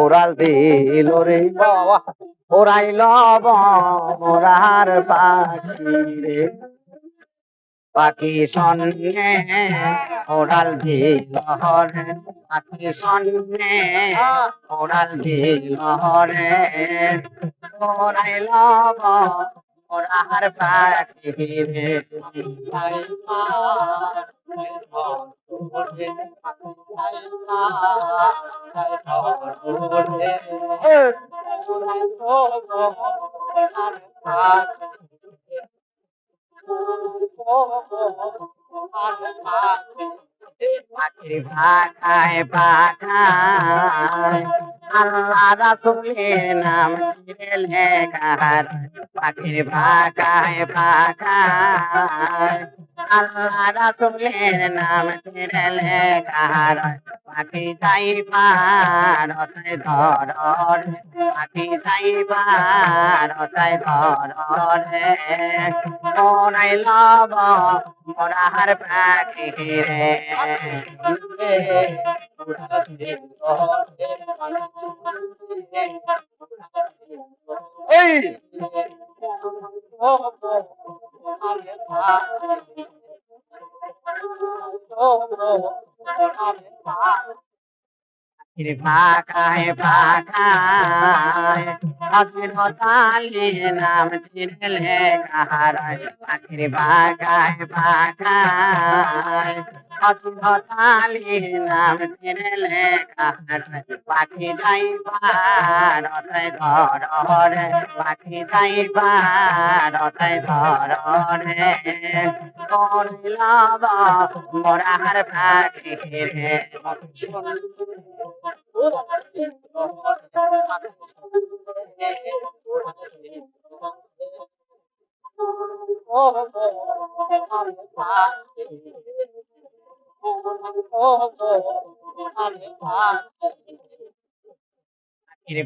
Oral দিল রে। ওরাইল মোরার পাখি রে। পাখি সন্নে ওরাল দিল রে পাখি সন্নে ওরাল দিল রে ওরাইল মোরার পাখি রে। পাখির পাখায় পাখায় আল্লাহ রাসুলের নাম লেখার পাখির পাখায় পাখায় আল্লাহ রাসুলের নাম লেখার পাখি পার অতায় ধর পাখি যাই পার অতায় ধর রে। মনাই লব মনাহার পাখি রে। এই! পাখির পাখায় পাখায় পাখির তালির নাম টিরলে কাহারায় পাখির পাখায় পাখায় পাখির তালির নাম টিরলে কাহারায় পাখি যাই পার ধর রে পাখি যাই পার অতায় ধর রে কোন লাভ মোরার পাখি রে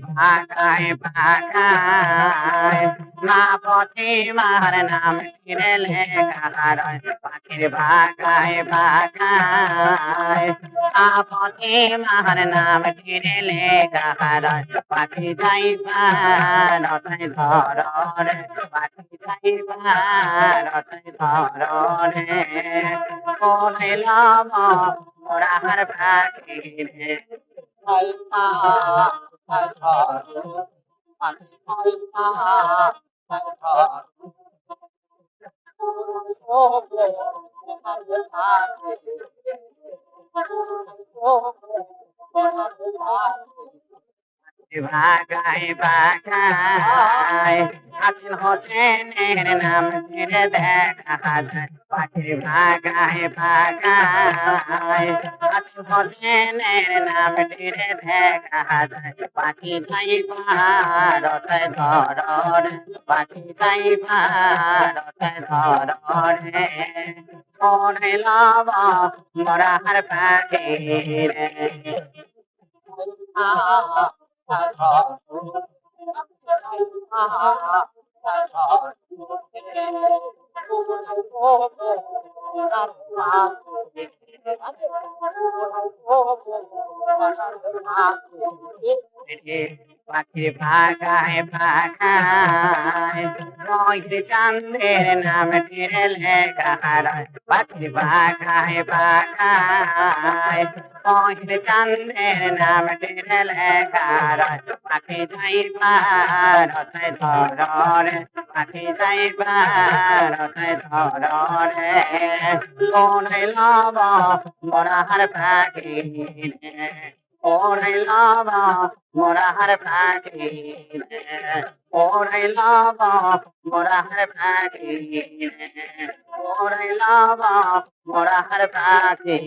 পাখায় পাখায় মা পথে মার নাম টিরলে কাহারায় পাখির পাখায় পাখায় মা পথে মার নাম টিরলে কাহারায় পাখি যাই পার অতায় ধর রে পাখি যাই পার অতায় ধর রে কোন লাভ মোরাহার পাখি রে ভাগায় ভাগায় আছেন হোসেনের নাম ফিরে দেখা যায়। পাখির ভাগায় ভাগায় আছেন হোসেনের নাম ফিরে দেখা যায়। পাখি যাই ভারতায় ধর পাখি যাই ভারতায় ধর রে ওরে লাভ মরার পাখি রে পাখির পাখায় পাখায় রয়ের চাঁদের নাম টিরে লেখা পাখির পাখায় পাখায় রয়ের চাঁদের নাম টিরে লেখা পাখি যাইবার হতায় ধর পাখি যাইবার হতায় ধর কোন লব মরাহার পাখি ওরে লাবা মোরাহার পাখি ওরে লাবা মোরাহার পাখি ওরে লাবা মোরাহার পাখি